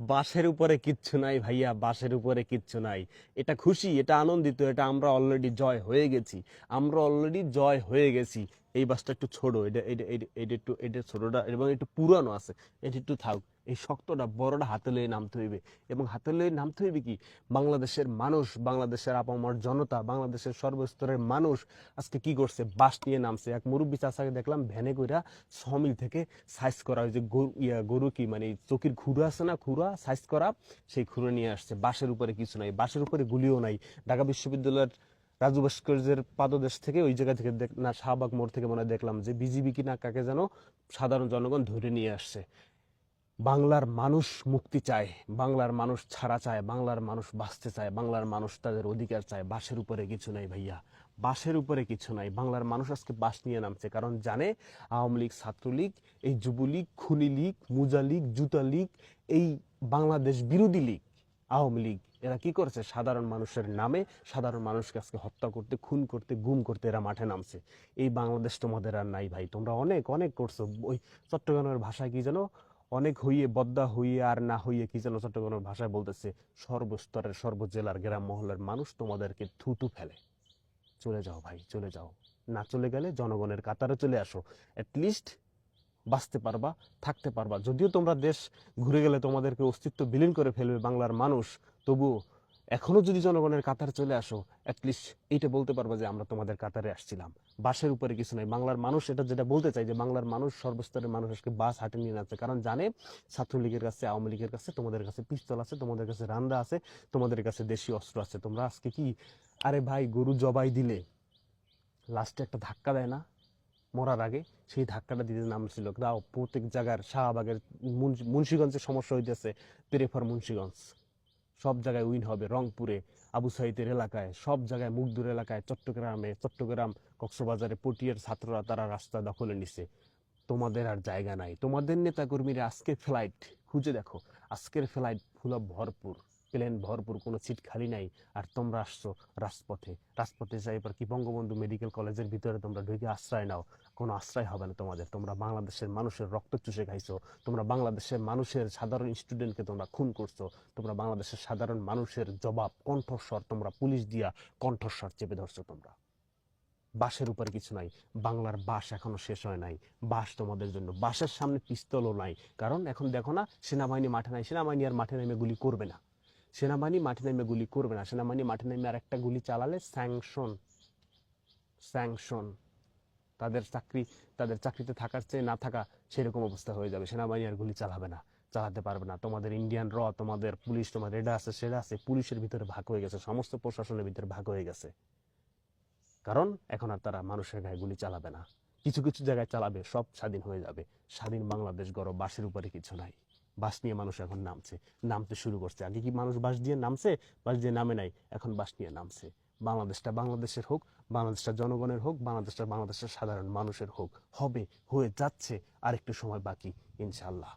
বাসের উপরে কিচ্ছু নাই ভাইয়া বাসের উপরে কিচ্ছু নাই। এটা খুশি, এটা আনন্দিত, এটা আমরা অলরেডি জয় হয়ে গেছি। আমরা অলরেডি জয় হয়ে গেছি। এই বাসটা একটু ছোট, এটা এটা, এটা- একটু, এটা ছোটটা এবং একটু পুরানো আছে। এটা একটু থাক। এই শক্তটা বড়টা হাতে লয়ে নামতে হইবে। এবং হাতে লয়ে নামতে হইবে কি? বাংলাদেশের মানুষ, বাংলাদেশের আপামর জনতা, বাংলাদেশের সর্বস্তরের মানুষ আজকে কি করছে? বাস নিয়ে নামছে। এক মুরব্বী চাচাকে দেখলাম ভ্যানে কইরা সমিল থেকে সাইজ করা ওই যে গরু, ইয়া, গরু কি মানে চকির খুঁড়ো আছে না? খুঁড়া, সাইজ করা, সেই খুঁড়ো নিয়ে আসছে। বাসের উপরে কিছু নাই। বাসের উপরে গুলিও নাই। ঢাকা বিশ্ববিদ্যালয়ের রাজু ভাস্কর্যের পাদদেশ থেকে ওই জায়গা থেকে না, শাহবাগ মোড় থেকে মনে দেখলাম যে বিজিবি কি না, কাকে যেন সাধারণ জনগণ ধরে নিয়ে আসছে। বাংলার মানুষ মুক্তি চায়, বাংলার মানুষ ছাড়া চায়, বাংলার মানুষ বাঁচতে চায়, বাংলার মানুষ তাদের অধিকার চায়। বাসের উপরে কিছু নাই ভাইয়া। বাসের উপরে কিছু নাই। বাংলার মানুষ আজকে বাস নিয়ে নামছে, কারণ জানে আওয়ামী লীগ, ছাত্রলীগ, এই যুবলীগ, খুনি লীগ, মুজা লীগ, জুতা লীগ, এই বাংলাদেশ বিরোধী লীগ, আওয়ামী লীগ, এরা কি করছে? সাধারণ মানুষের নামে সাধারণ মানুষকে আজকে হত্যা করতে, খুন করতে, গুম করতে এরা মাঠে নামছে। এই বাংলাদেশ তোমাদের আর নাই ভাই। তোমরা অনেক অনেক করছ। ওই চট্টগ্রামের ভাষায় কি যেন অনেক হইয়ে বদ্দা হইয়ে আর না হইয়ে কি যেন চট্টগ্রামের ভাষায় বলতেছে, সর্বস্তরের, সর্বজেলার গ্রাম মহলের মানুষ তোমাদেরকে থুতু ফেলে। চলে যাও ভাই, চলে যাও। না চলে গেলে জনগণের কাতারে চলে আসো। অ্যাটলিস্ট বাঁচতে পারবা, থাকতে পারবা। যদিও তোমরা দেশ ঘুরে গেলে তোমাদেরকে অস্তিত্ব বিলীন করে ফেলবে বাংলার মানুষ, তবুও এখনও যদি জনগণের কাতারে চলে আসো লিস্ট এইটা বলতে পারব যে আমরা তোমাদের কাতারে আসছিলাম। বাসের উপরে কিছু নাই। বাংলার মানুষ এটা যেটা বলতে চাই যে বাংলার মানুষ সর্বস্তরের মানুষ আজকে বাস হাটে নিয়ে নাচছে কারণ জানে, ছাত্রলীগের কাছে, আওয়ামী লীগের কাছে তোমাদের কাছে পিস্তল আছে, তোমাদের কাছে রান্দা আছে, তোমাদের কাছে দেশি অস্ত্র আছে। তোমরা আজকে কি, আরে ভাই, গরু জবাই দিলে লাস্টে একটা ধাক্কা দেয় না? মরার আগে সেই ধাক্কাটা দিতে নামছিল দাও, প্রত্যেক জায়গার শাহবাগের মুন্সি- মুন্সিগঞ্জের সমস্যা হইতেছে, পেরেফার মুন্সিগঞ্জ। সব জায়গায় উইন হবে রংপুরে, আবু সাইদের এলাকায়, সব জায়গায় মুগদুর এলাকায়, চট্টগ্রামে, চট্টগ্রাম কক্সবাজারে পটিয়ার ছাত্ররা তারা রাস্তা দখলে নিছে। তোমাদের আর জায়গা নাই। তোমাদের নেতাকর্মীরা আজকের ফ্লাইট খুঁজে দেখো, আজকের ফ্লাইট ফুল ভরপুর। প্লেন ভরপুর, কোনো সিট খালি নাই। আর তোমরা আসছো রাজপথে। রাজপথে যাই এবার কি বঙ্গবন্ধু মেডিকেল কলেজের ভিতরে তোমরা ঢুকে আশ্রয় নাও। কোনো আশ্রয় হবে না তোমাদের। তোমরা বাংলাদেশের মানুষের রক্ত চুষে খাইছো। তোমরা বাংলাদেশের মানুষের সাধারণ স্টুডেন্টকে তোমরা খুন করছ। তোমরা বাংলাদেশের সাধারণ মানুষের জবাব, কণ্ঠস্বর তোমরা পুলিশ দিয়া কণ্ঠস্বর চেপে ধরছো তোমরা। বাসের উপরে কিছু নাই। বাংলার বাস এখনও শেষ হয় নাই। বাস তোমাদের জন্য। বাসের সামনে পিস্তলও নাই। কারণ এখন দেখো না, সেনাবাহিনী মাঠে নাই। সেনাবাহিনী আর মাঠে নেমে গুলি করবে না। সেনাবাহিনী মাঠে নেমে গুলি করবে না। সেনাবাহিনী মাঠে নেমে আর একটা গুলি চালালে স্যাংশন স্যাংশন তাদের চাকরি, তাদের চাকরিতে থাকার চেয়ে না থাকা সেরকম অবস্থা হয়ে যাবে। সেনাবাহিনী আর গুলি চালাবে না, চালাতে পারবে না। তোমাদের ইন্ডিয়ান র তোমাদের পুলিশ, তোমাদের এটা আছে সেটা আছে, পুলিশের ভিতরে ভাগ হয়ে গেছে, সমস্ত প্রশাসনের ভিতরে ভাগ হয়ে গেছে। কারণ এখন আর তারা মানুষের গায়ে গুলি চালাবে না। কিছু কিছু জায়গায় চালাবে, সব স্বাধীন হয়ে যাবে। স্বাধীন বাংলাদেশ গড় বাসের উপরে কিছু নাই। বাস নিয়ে মানুষ এখন নামছে। নামতে শুরু করছে। আগে কি মানুষ বাস দিয়ে নামছে? বাস দিয়ে নামে নাই, এখন বাস নিয়ে নামছে। বাংলাদেশটা বাংলাদেশের হোক, বাংলাদেশটা জনগণের হোক, বাংলাদেশটা বাংলাদেশের সাধারণ মানুষের হোক, হবে, হয়ে যাচ্ছে আর একটু সময় বাকি ইনশাল্লাহ